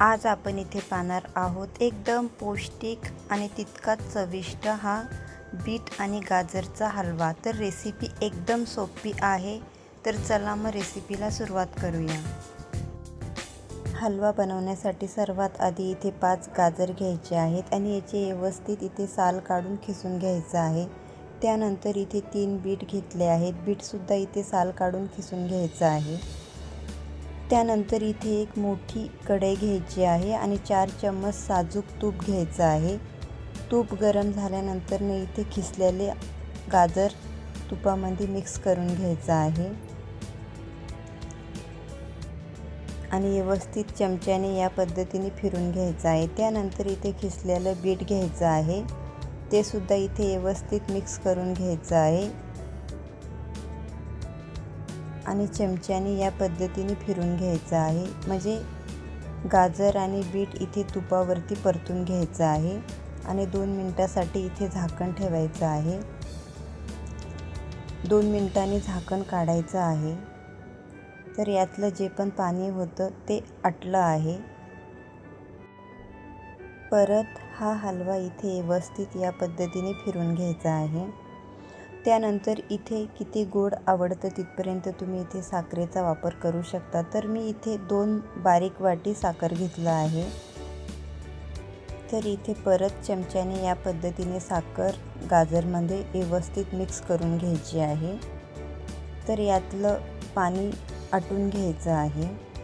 आज आपण इथे पाहणार आहोत एकदम पौष्टिक आणि तितकाच चविष्ट हा बीट आणि गाजरचा हलवा. तर रेसिपी एकदम सोपी आहे. तर चला मग रेसिपीला सुरुवात करूया. हलवा बनवण्यासाठी सर्वात आधी इथे पाच गाजर घ्यायचे आहेत आणि याचे व्यवस्थित इथे साल काढून खिसून घ्यायचं आहे. त्यानंतर इथे तीन बीट घेतले आहेत. बीटसुद्धा इथे साल काढून खिसून घ्यायचं आहे. त्यानंतर इथे एक मोठी कढई घ्यायची आहे आणि चार चम्मच साजूक तूप घ्यायचं आहे. तूप गरम झाल्यानंतर मी इथे खिसलेले गाजर तुपामध्ये मिक्स करून घ्यायचं आहे. आणि व्यवस्थित चमच्याने या पद्धतीने फिरून घ्यायचं आहे. त्यानंतर इथे खिसलेलं बीट घ्यायचं आहे. ते सुद्धा इथे व्यवस्थित मिक्स करून घ्यायचं आहे. आणि चमच्याने या पद्धतीने फिरून घ्यायचं आहे. म्हणजे गाजर आणि बीट इथे तुपावरती परतून घ्यायचं आहे आणि दोन मिनटासाठी इथे झाकण ठेवायचं आहे. दोन मिनटांनी झाकण काढायचं आहे. तर यातलं जे पण पाणी होतं ते आटलं आहे. परत हा हलवा इथे व्यवस्थित या पद्धतीने फिरून घ्यायचा आहे. त्यानंतर इथे किती गोड आवडतं तिथपर्यंत तुम्ही इथे साखरेचा वापर करू शकता. तर मी इथे दोन बारीक वाटी साखर घेतलं आहे. तर इथे परत चमच्याने या पद्धतीने साखर गाजरमध्ये व्यवस्थित मिक्स करून घ्यायची आहे. तर यातलं पाणी आटून घ्यायचं आहे.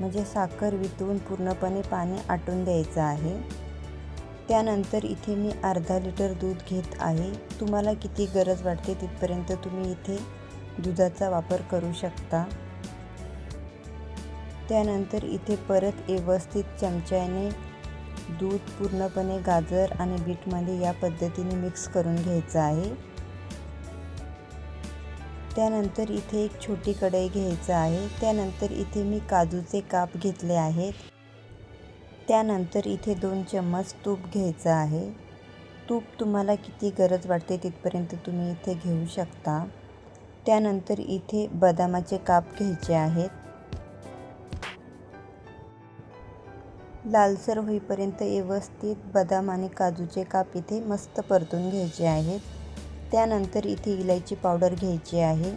म्हणजे साखर वितळून पूर्णपणे पाणी आटून द्यायचं आहे. त्यानंतर इथे मी अर्धा लिटर दूध घेत आहे. तुम्हाला किती गरज वाटते तिथपर्यंत तुम्ही इथे दुधाचा वापर करू शकता. त्यानंतर इथे परत व्यवस्थित चमच्याने दूध पूर्णपणे गाजर आणि बीटमध्ये या पद्धतीने मिक्स करून घ्यायचं आहे. त्यानंतर इथे एक छोटी कढई घ्यायचं आहे. त्यानंतर इथे मी काजूचे काप घेतले आहेत. त्यानंतर इथे दोन चम्मच तूप घ्यायचं आहे. तूप तुम्हाला किती गरज वाटते तिथपर्यंत तुम्ही इथे घेऊ शकता. त्यानंतर इथे बदामाचे काप घ्यायचे आहेत. लालसर होईपर्यंत व्यवस्थित बदाम आणि काजूचे काप इथे मस्त परतून घ्यायचे आहेत. त्यानंतर इथे इलायची पावडर घ्यायची आहे.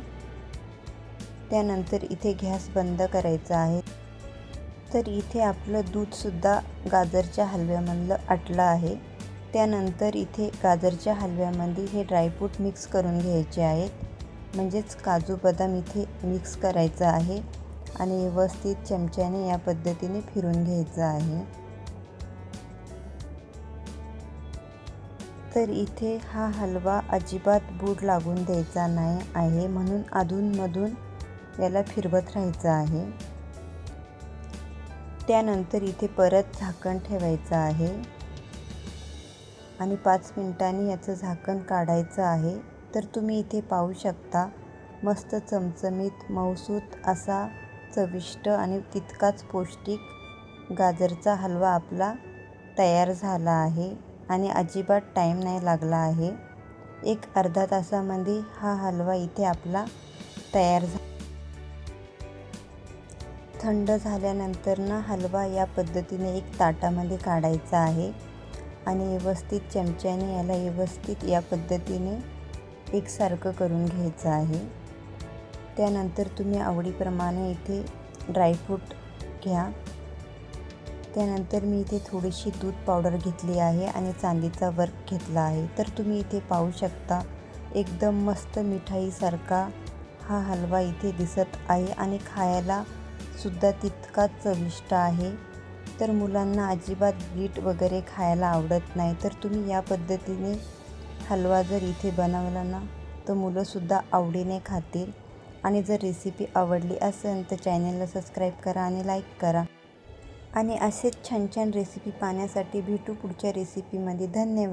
त्यानंतर इथे गॅस बंद करायचा आहे. तर इथे आपलं दूधसुद्धा गाजरच्या हलव्यामधलं आटलं आहे. त्यानंतर इथे गाजरच्या हलव्यामध्ये हे ड्रायफ्रूट मिक्स करून घ्यायचे आहेत. म्हणजेच काजू बदाम इथे मिक्स करायचं आहे आणि व्यवस्थित चमच्याने या पद्धतीने फिरून घ्यायचं आहे. तर इथे हा हलवा अजिबात बूड लागून द्यायचा नाही आहे म्हणून अधूनमधून याला फिरवत राहायचं आहे. त्यानंतर इथे परत झाकण ठेवायचं आहे. आणि पाच मिनिटांनी याचं झाकण काढायचं आहे. तर तुम्ही इथे पाहू शकता मस्त चमचमीत मौसूत असा चविष्ट आणि तितकाच पौष्टिक गाजरचा हलवा आपला तयार झाला आहे. आणि अजिबात टाईम नाही लागला आहे. एक अर्धा तासामध्ये हा हलवा इथे आपला तयार झाला थंड झाल्यानंतर ना हलवा या पद्धतीने एक ताटामध्ये काढायचा आहे. आणि व्यवस्थित चमच्याने याला व्यवस्थित या पद्धतीने एकसारखं करून घ्यायचं आहे. त्यानंतर तुम्ही आवडीप्रमाणे इथे ड्रायफ्रूट घ्या. त्यानंतर मी इथे थोडीशी दूध पावडर घेतली आहे आणि चांदीचा वर्क घेतला आहे. तर तुम्ही इथे पाहू शकता एकदम मस्त मिठाईसारखा हा हलवा इथे दिसत आहे आणि खायला सुद्धा तितकाच चविष्ट आहे. तर मुलांना अजिबात बीट वगैरे खायला आवडत नाही. तर तुम्ही या पद्धतीने हलवा जर इथे बनवला ना तर मुलंसुद्धा आवडीने खातील. आणि जर रेसिपी आवडली असेल तर चॅनलला सबस्क्राईब करा आणि लाईक करा. आणि असेच छान छान रेसिपी पाहण्यासाठी भेटू पुढच्या रेसिपीमध्ये धन्यवाद.